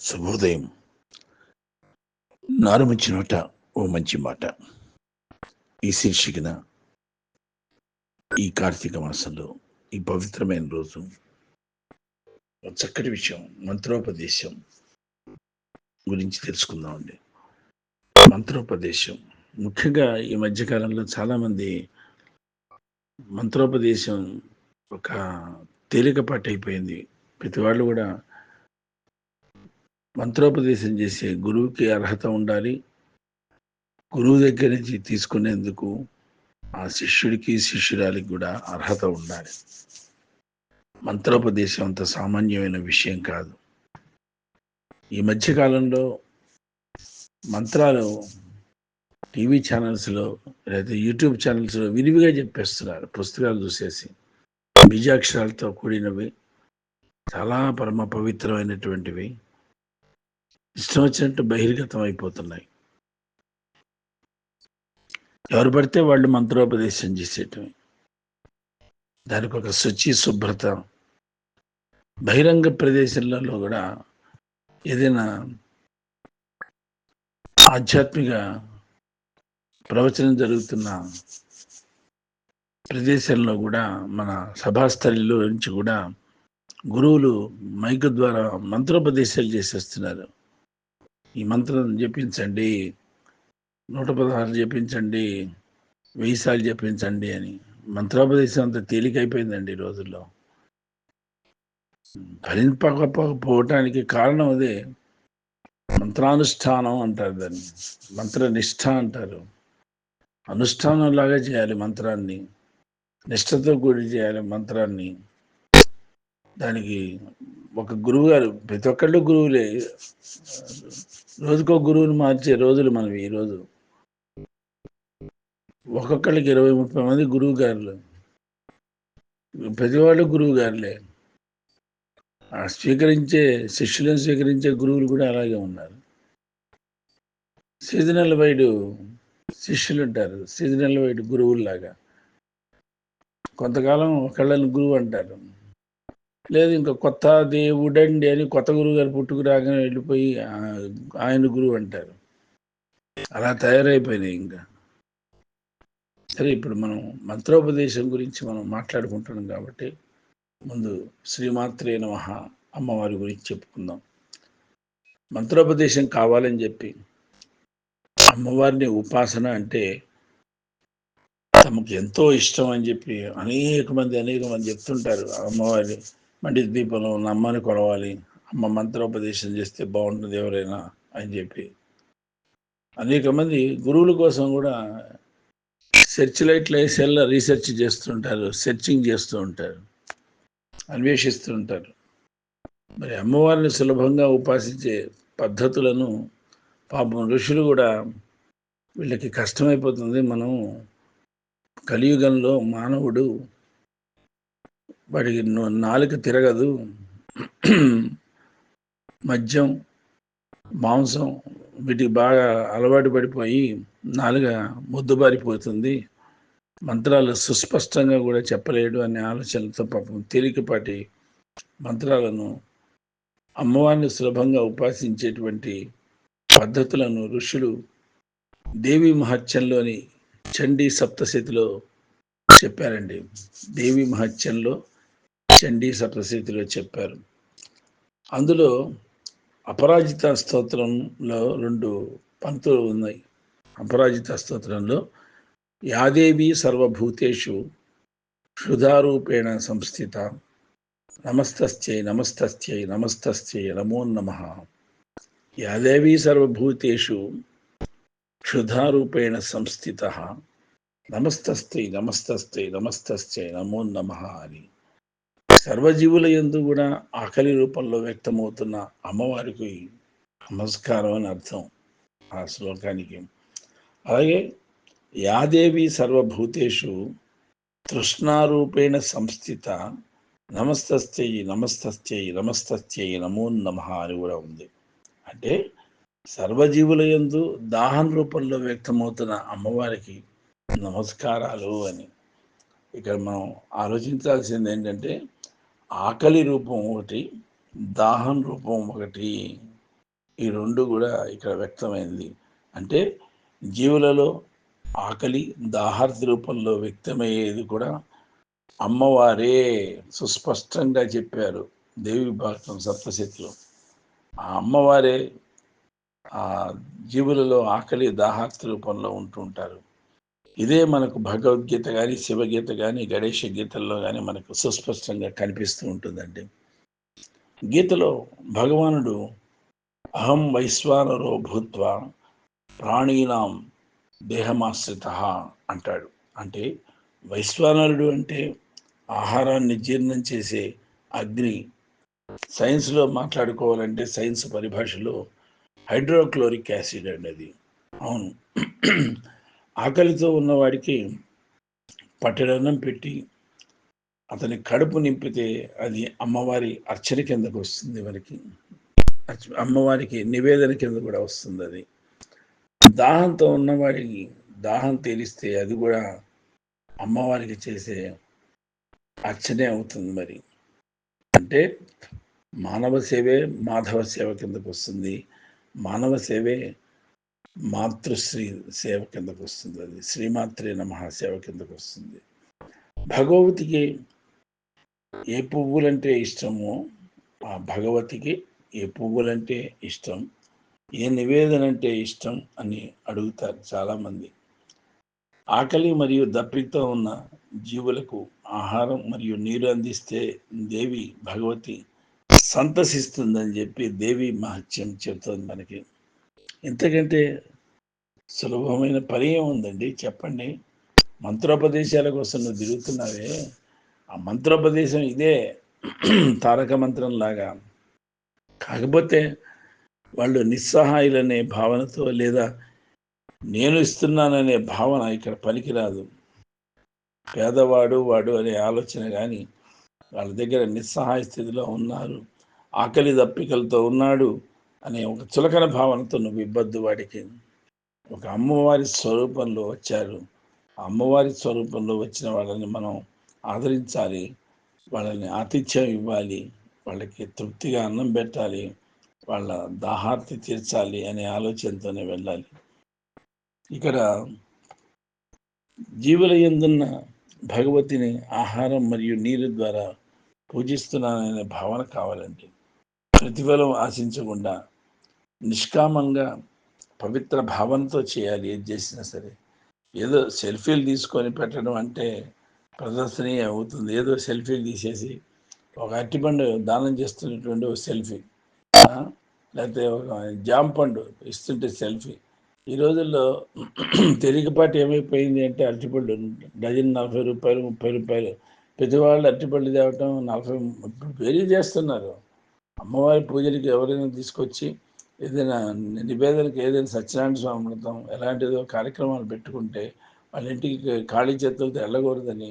శుభోదయం నారుమంచి నోట ఓ మంచి మాట. ఈ శీర్షికన ఈ కార్తీక మాసంలో ఈ పవిత్రమైన రోజు చక్కటి విషయం మంత్రోపదేశం గురించి తెలుసుకుందామండి. మంత్రోపదేశం. ముఖ్యంగా ఈ మధ్యకాలంలో చాలామంది మంత్రోపదేశం ఒక తేలికపాటు అయిపోయింది. ప్రతి వాళ్ళు కూడా మంత్రోపదేశం చేసే గురువుకి అర్హత ఉండాలి. గురువు దగ్గర నుంచి తీసుకునేందుకు ఆ శిష్యుడికి శిష్యురాలికి కూడా అర్హత ఉండాలి. మంత్రోపదేశం అంత సామాన్యమైన విషయం కాదు. ఈ మధ్యకాలంలో మంత్రాలు టీవీ ఛానల్స్లో లేదా యూట్యూబ్ ఛానల్స్లో విరివిగా చెప్పేస్తున్నారు. పుస్తకాలు చూసేసి బీజాక్షరాలతో కూడినవి చాలా పరమ పవిత్రమైనటువంటివి. ఇష్టం వచ్చినట్టు బహిర్గతం అయిపోతున్నాయి ఎవరు పడితే వాళ్ళు మంత్రోపదేశం చేసేటవి దానికి ఒక శుచి శుభ్రత. బహిరంగ ప్రదేశాలలో కూడా ఏదైనా ఆధ్యాత్మిక ప్రవచనం జరుగుతున్న ప్రదేశంలో కూడా మన సభాస్థలిలో నుంచి కూడా గురువులు మైక్ ద్వారా మంత్రోపదేశాలు చేసేస్తున్నారు. ఈ మంత్రం జపించండి. నూట పదహారు జపించండి. వెయ్యి సార్లు జపించండి అని. మంత్రోపదేశం అంత తేలికైపోయిందండి ఈ రోజుల్లో. ఫలింపకపోవటానికి కారణం అదే. మంత్రానుష్ఠానం అంటారు దాన్ని. మంత్రనిష్ఠ అంటారు. అనుష్ఠానం లాగా చేయాలి మంత్రాన్ని. నిష్ఠతో కూడి చేయాలి మంత్రాన్ని. దానికి ఒక గురువు గారు ప్రతి ఒక్కళ్ళు గురువులే. రోజుకో గురువుని మార్చే రోజులు మనవి ఈరోజు ఒక్కొక్కళ్ళకి ఇరవై ముప్పై మంది గురువు గారులు ప్రతి వాళ్ళు గురువు గారులే ఆ స్వీకరించే శిష్యులను స్వీకరించే గురువులు కూడా అలాగే ఉన్నారు. సీజనల్ వైడ్ శిష్యులు ఉంటారు. సీజనల్ వైడ్ గురువుల్లాగా. కొంతకాలం ఒకళ్ళని గురువు అంటారు. లేదు ఇంకా కొత్త దేవుడండి అని కొత్త గురువు గారు పుట్టుకు రాగానే వెళ్ళిపోయి ఆయన గురువు అంటారు. అలా తయారైపోయినాయి ఇంకా. సరే ఇప్పుడు మనం మంత్రోపదేశం గురించి మనం మాట్లాడుకుంటున్నాం కాబట్టి ముందు శ్రీమాత్రే నమ అమ్మవారి గురించి చెప్పుకుందాం. మంత్రోపదేశం కావాలని చెప్పి అమ్మవారిని ఉపాసన అంటే తమకు ఎంతో ఇష్టం అని చెప్పి అనేక మంది అనేక మంది చెప్తుంటారు అమ్మవారి మండి దీపంలో ఉన్న అమ్మని కొలవాలి. అమ్మ మంత్రోపదేశం చేస్తే బాగుంటుంది ఎవరైనా అని చెప్పి. అనేక మంది గురువుల కోసం కూడా సెర్చ్ లైట్లు సెల్ రీసెర్చ్ చేస్తుంటారు సెర్చింగ్ చేస్తూ ఉంటారు అన్వేషిస్తూ ఉంటారు. మరి అమ్మవారిని సులభంగా ఉపాసించే పద్ధతులను పాపం ఋషులు కూడా వీళ్ళకి కష్టమైపోతుంది. మనం కలియుగంలో మానవుడు వాడికి నాలుక తిరగదు. మద్యం మాంసం వీటికి బాగా అలవాటు పడిపోయి నాలుగ ముద్దుబారిపోతుంది. మంత్రాలు సుస్పష్టంగా కూడా చెప్పలేడు అనే ఆలోచనలతో పాపం తేలికపాటి మంత్రాలను అమ్మవారిని సులభంగా ఉపాసించేటువంటి పద్ధతులను ఋషులు దేవి మహత్యంలోని చండీ సప్తశతిలో చెప్పారండి. దేవి మహత్యంలో చండీ ప్రసిద్ధిలో చెప్పారు. అందులో అపరాజిత స్తోత్రంలో రెండు పంక్తులు ఉన్నాయి. అపరాజిత స్తోత్రంలో యాదేవి సర్వభూతేషు క్షుధారూపేణ సంస్థిత నమస్తస్యై నమస్తస్యై నమస్తస్యై నమో నమ. యాదేవి సర్వభూతేషు క్షుధారూపేణ సంస్థిత నమస్తస్థై నమస్తస్థై నమస్తస్థై నమో నమ అని. సర్వజీవుల ఎందు కూడా ఆకలి రూపంలో వ్యక్తమవుతున్న అమ్మవారికి నమస్కారం అని అర్థం ఆ శ్లోకానికి. అలాగే యాదేవి సర్వభూతేషు తృష్ణారూపేణ సంస్థిత నమస్తస్థేయి నమస్తస్థై నమస్తస్థై నమో నమ అని కూడా ఉంది. అంటే సర్వజీవుల ఎందు దాహం రూపంలో వ్యక్తమవుతున్న అమ్మవారికి నమస్కారాలు అని. ఇక్కడ మనం ఆలోచించాల్సింది ఏంటంటే ఆకలి రూపం ఒకటి దాహం రూపం ఒకటి. ఈ రెండు కూడా ఇక్కడ వ్యక్తమైంది. అంటే జీవులలో ఆకలి దాహార్తి రూపంలో వ్యక్తమయ్యేది కూడా అమ్మవారే సుస్పష్టంగా చెప్పారు దేవి భాగం సప్తశతిలో. ఆ అమ్మవారే ఆ జీవులలో ఆకలి దాహార్తి రూపంలో ఉంటుంటారు ఇదే మనకు భగవద్గీత కానీ శివగీత కానీ గణేష గీతల్లో కానీ మనకు సుస్పష్టంగా కనిపిస్తూ ఉంటుందండి. గీతలో భగవానుడు అహం వైశ్వానరో భూత్వ ప్రాణీనాం దేహమాశ్రిత అంటాడు. అంటే వైశ్వానరుడు అంటే ఆహారాన్ని జీర్ణం చేసే అగ్ని. సైన్స్లో మాట్లాడుకోవాలంటే సైన్స్ పరిభాషలో హైడ్రోక్లోరిక్ యాసిడ్ అండి అది అవును. ఆకలితో ఉన్నవాడికి పట్టెడన్నం పెట్టి అతని కడుపు నింపితే అది అమ్మవారి అర్చన కిందకు వస్తుంది మనకి. అమ్మవారికి నివేదన కింద కూడా వస్తుంది అది. దాహంతో ఉన్నవాడికి దాహం తేలిస్తే అది కూడా అమ్మవారికి చేసే అర్చనే అవుతుంది మరి. అంటే మానవ సేవే మాధవ సేవ కిందకు వస్తుంది. మానవ సేవే మాతృశ్రీ సేవ కిందకు వస్తుంది అది. శ్రీమాత్రే నమ సేవ కిందకు వస్తుంది. భగవతికి ఏ పువ్వులంటే ఇష్టమో ఆ భగవతికి ఏ పువ్వులంటే ఇష్టం ఏ నివేదన అంటే ఇష్టం అని అడుగుతారు చాలామంది. ఆకలి మరియు దప్పితో ఉన్న జీవులకు ఆహారం మరియు నీరు అందిస్తే దేవి భగవతి సంతసిస్తుందని చెప్పి దేవి మహత్యం చెబుతుంది మనకి. ఇంతకంటే సులభమైన పని ఏముందండి చెప్పండి. మంత్రోపదేశాల కోసం నువ్వు తిరుగుతున్నావే. ఆ మంత్రోపదేశం ఇదే తారక మంత్రం లాగా. కాకపోతే వాళ్ళు నిస్సహాయులనే భావనతో లేదా నేను ఇస్తున్నాననే భావన ఇక్కడ పనికిరాదు. పేదవాడు వాడు అనే ఆలోచన కానీ వాళ్ళ దగ్గర నిస్సహాయ స్థితిలో ఉన్నారు. ఆకలి దప్పికలతో ఉన్నాడు. అనే ఒక చులకన భావనతో నువ్వు ఇబ్బంది వాడికి ఒక అమ్మవారి స్వరూపంలో వచ్చారు. అమ్మవారి స్వరూపంలో వచ్చిన వాళ్ళని మనం ఆదరించాలి. వాళ్ళని ఆతిథ్యం ఇవ్వాలి. వాళ్ళకి తృప్తిగా అన్నం పెట్టాలి. వాళ్ళ దాహార్తి తీర్చాలి అనే ఆలోచనతోనే వెళ్ళాలి. ఇక్కడ జీవుల ఎందున్న భగవతిని ఆహారం మరియు నీరు ద్వారా పూజిస్తున్నాననే భావన కావాలండి. ప్రతిఫలం ఆశించకుండా నిష్కామంగా పవిత్ర భావనతో చేయాలి ఏది చేసినా సరే. ఏదో సెల్ఫీలు తీసుకొని పెట్టడం అంటే ప్రదర్శనీయ అవుతుంది. ఏదో సెల్ఫీలు తీసేసి ఒక అరటిపండు దానం చేస్తున్నటువంటి ఒక సెల్ఫీ లేకపోతే ఒక జామ పండు ఇస్తుంటే సెల్ఫీ. ఈ రోజుల్లో తేలికపాటి ఏమైపోయింది అంటే అరటిపళ్ళు డజన్ నలభై రూపాయలు ముప్పై రూపాయలు. పెద్దవాళ్ళు అరటిపళ్ళు తేవటం నలభై వేలు చేస్తున్నారు. అమ్మవారి పూజలకి ఎవరైనా తీసుకొచ్చి ఏదైనా నివేదనకి ఏదైనా సత్యనారాయణ స్వామి వ్రతం ఎలాంటిదో కార్యక్రమాలు పెట్టుకుంటే వాళ్ళ ఇంటికి ఖాళీ చేతులతో వెళ్ళకూడదని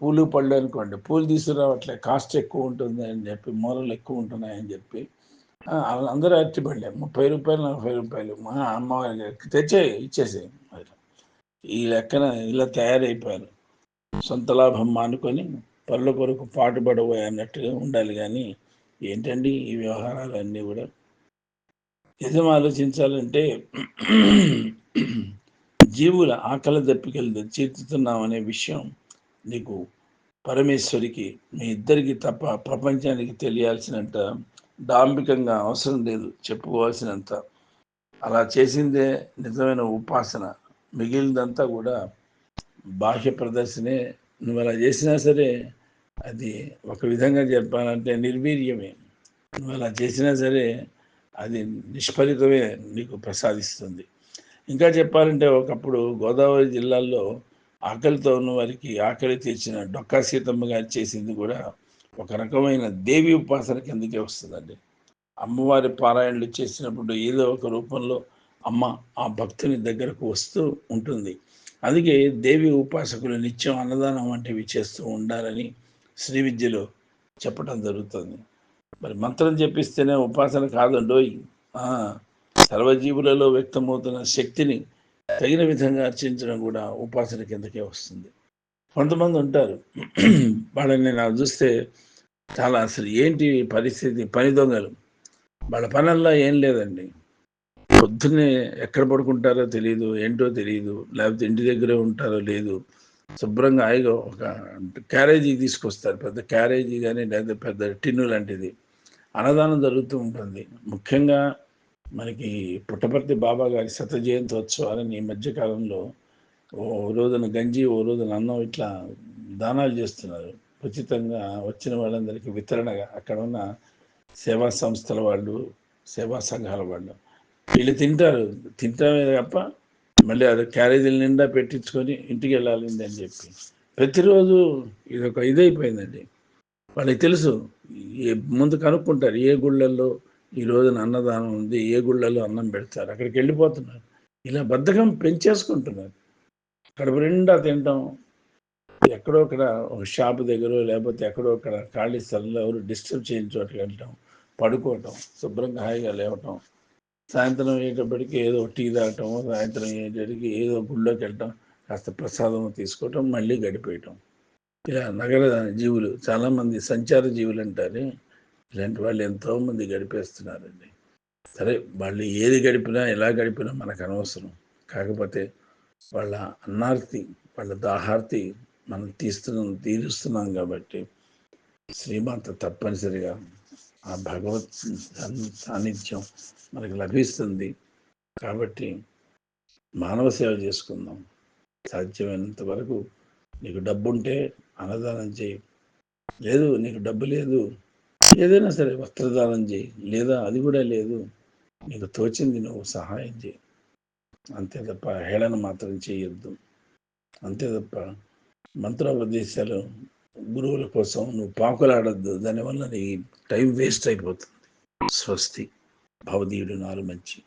పూలు పళ్ళు అనుకోండి. పూలు తీసుకురావట్లే కాస్ట్ ఎక్కువ ఉంటుంది అని చెప్పి మూలలు ఎక్కువ ఉంటున్నాయని చెప్పి అందరూ అరటిపళ్ళే. ముప్పై రూపాయలు నలభై రూపాయలు. మా అమ్మవారికి తెచ్చే ఇచ్చేసే ఈ లెక్కన ఇలా తయారైపోయారు. సొంత లాభం మానుకొని పళ్ళ కొరకు పాటుపడబోయే అన్నట్టుగా ఉండాలి కానీ ఏంటండి ఈ వ్యవహారాలన్నీ కూడా? నిజం ఆలోచించాలంటే జీవుల ఆకలి దప్పికలు అనే విషయం నీకు పరమేశ్వరికి మీ ఇద్దరికి తప్ప ప్రపంచానికి తెలియాల్సినంత డాంబికంగా అవసరం లేదు చెప్పుకోవాల్సినంత. అలా చేసిందే నిజమైన ఉపాసన. మిగిలినంతా కూడా బాహ్య ప్రదర్శనే. నువ్వు అలా చేసినా సరే అది ఒక విధంగా చెప్పాలంటే నిర్వీర్యమే. నువ్వు అలా చేసినా సరే అది నిష్ఫలితమే నీకు ప్రసాదిస్తుంది. ఇంకా చెప్పాలంటే ఒకప్పుడు గోదావరి జిల్లాల్లో ఆకలితో ఉన్న వారికి ఆకలి తీర్చిన డొక్కా సీతమ్మ గారు చేసింది కూడా ఒక రకమైన దేవి ఉపాసన కిందకే వస్తుందండి. అమ్మవారి పారాయణలు చేసినప్పుడు ఏదో ఒక రూపంలో అమ్మ ఆ భక్తుని దగ్గరకు వస్తూ ఉంటుంది. అందుకే దేవి ఉపాసకులు నిత్యం అన్నదానం వంటివి చేస్తూ ఉండాలని శ్రీ విద్యలో చెప్పడం జరుగుతుంది. మరి మంత్రం చెప్పిస్తేనే ఉపాసన కాదండోయ్ సర్వజీవులలో వ్యక్తమవుతున్న శక్తిని తగిన విధంగా అర్చించడం కూడా ఉపాసన కిందకే వస్తుంది. కొంతమంది ఉంటారు. వాళ్ళని నాకు చూస్తే చాలా అసలు ఏంటి పరిస్థితి? పని దొంగలు. వాళ్ళ పనుల్లో ఏం లేదండి. పొద్దున్నే ఎక్కడ పడుకుంటారో తెలియదు ఏంటో తెలియదు లేకపోతే ఇంటి దగ్గరే ఉంటారో లేదు. శుభ్రంగా హాయిగా ఒక క్యారేజీ తీసుకొస్తారు. పెద్ద క్యారేజీ కానీ లేదా పెద్ద టిన్ను లాంటిది. అన్నదానం జరుగుతూ ఉంటుంది. ముఖ్యంగా మనకి పుట్టపర్తి బాబా గారి శత జయంతోత్సవాలని ఈ మధ్యకాలంలో ఓ రోజున గంజి ఓ రోజున అన్నం ఇట్లా దానాలు చేస్తున్నారు. ఉచితంగా వచ్చిన వాళ్ళందరికీ వితరణగా అక్కడ ఉన్న సేవా సంస్థల వాళ్ళు సేవా సంఘాల వాళ్ళు. వీళ్ళు తింటారు. తింటామే తప్ప మళ్ళీ అది క్యారేజీల నిండా పెట్టించుకొని ఇంటికి వెళ్ళాలింది అని చెప్పి. ప్రతిరోజు ఇది ఒక ఇదైపోయిందండి. వాళ్ళకి తెలుసు ఏ ముందు కనుక్కుంటారు ఏ గుళ్ళల్లో ఈ రోజున అన్నదానం ఉంది ఏ గుళ్ళల్లో అన్నం పెడతారు అక్కడికి వెళ్ళిపోతున్నారు. ఇలా బద్ధకం పెంచేసుకుంటున్నారు. కడుపు నిండా తినటం ఎక్కడో అక్కడ ఒక షాప్ దగ్గర లేకపోతే ఎక్కడో అక్కడ ఖాళీ స్థలంలో ఎవరు డిస్టర్బ్ చేయని చోటుకి వెళ్ళటం పడుకోవటం శుభ్రంగా హాయిగా లేవటం సాయంత్రం అయ్యేటప్పటికి ఏదో టీ తాగటం సాయంత్రం అయ్యేటప్పటికి ఏదో గుళ్ళోకి వెళ్ళటం కాస్త ప్రసాదం తీసుకోవటం మళ్ళీ గడిపేయటం. ఇలా నగర జీవులు చాలామంది సంచార జీవులు అంటారు. ఇలాంటి వాళ్ళు ఎంతోమంది గడిపేస్తున్నారండి. సరే వాళ్ళు ఏది గడిపినా ఎలా గడిపినా మనకు అనవసరం. కాకపోతే వాళ్ళ అన్నార్తి వాళ్ళ దాహార్తి మనం తీస్తున్నాం తీరుస్తున్నాం కాబట్టి శ్రీమాత తప్పనిసరిగా ఆ భగవత్ సాన్నిధ్యం మనకు లభిస్తుంది. కాబట్టి మానవ సేవ చేసుకుందాం. సాధ్యమైనంత వరకు నీకు డబ్బు ఉంటే అన్నదానం చేయి. లేదు నీకు డబ్బు లేదు ఏదైనా సరే వస్త్రదానం చేయి. లేదా అది కూడా లేదు నీకు తోచింది నువ్వు సహాయం చేయి. అంతే తప్ప హేళన మాత్రం చేయొద్దు. అంతే తప్ప మంత్రోపదేశాలు గురువుల కోసం నువ్వు పాకులాడద్దు. దానివల్ల నీ టైం వేస్ట్ అయిపోతుంది. స్వస్తి. భవదీయుడు నాలు మంచి.